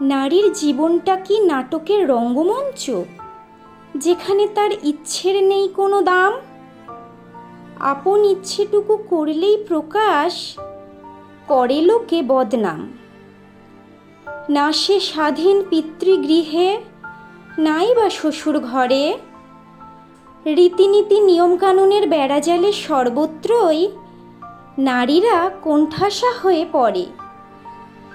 নারীর জীবনটা কি নাটকের রঙ্গমঞ্চ? যেখানে তার ইচ্ছের নেই কোনো দাম? আপন ইচ্ছেটুকু করলেই প্রকাশ, করে লোকে বদনাম। না সে স্বাধীন পিতৃগৃহে, নাই বা শ্বশুর ঘরে। রীতিনীতি নিয়মকানুনের বেড়াজালে সর্বত্রই নারীরা কোণঠাসা হয়ে পড়ে।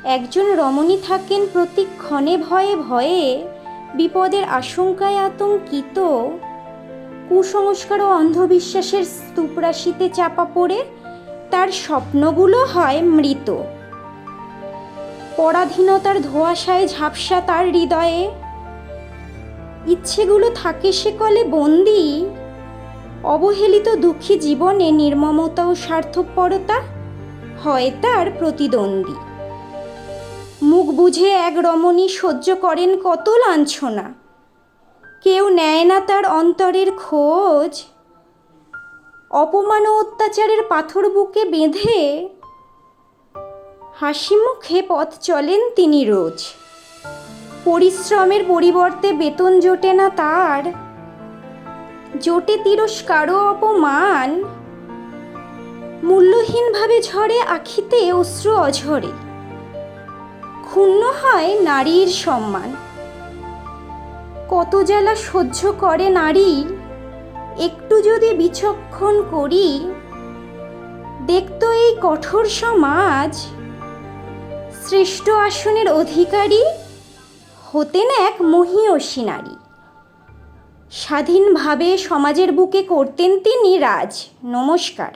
একজন রমণী থাকেন প্রতিক্ষণে ভয়ে ভয়ে, বিপদের আশঙ্কায় আতঙ্কিত। কুসংস্কার ও অন্ধবিশ্বাসের স্তূপরাশিতে চাপা পড়ে, তার স্বপ্নগুলো হয় মৃত। পরাধীনতার ধোঁয়াশায় ঝাপসা তার হৃদয়ে, ইচ্ছেগুলো থাকে সে কলে বন্দি। অবহেলিত দুঃখী জীবনে নির্মমতা ও স্বার্থপরতা হয় তার প্রতিদ্বন্দ্বী। মুখ বুঝে এক রমণী সহ্য করেন কত লাঞ্ছনা। কেউ নেয় না তার অন্তরের খোঁজ। অপমান ও অত্যাচারের পাথর বুকে বেঁধে। হাসি মুখে পথ চলেন তিনি রোজ। পরিশ্রমের পরিবর্তে বেতন জোটে না তার। জোটে তিরস্কারও অপমান। মূল্যহীনভাবে ঝরে আখিতে অশ্রু অঝরে। ক্ষুণ্ণ হয় নারীর সম্মান। কত জ্বালা সহ্য করে নারী, একটু যদি বিচক্ষণ করি, দেখতো এই কঠোর সমাজ শ্রেষ্ঠ আসনের অধিকারী হতেন এক মহীয়সী নারী। স্বাধীনভাবে সমাজের বুকে করতেন তিনি রাজ। নমস্কার।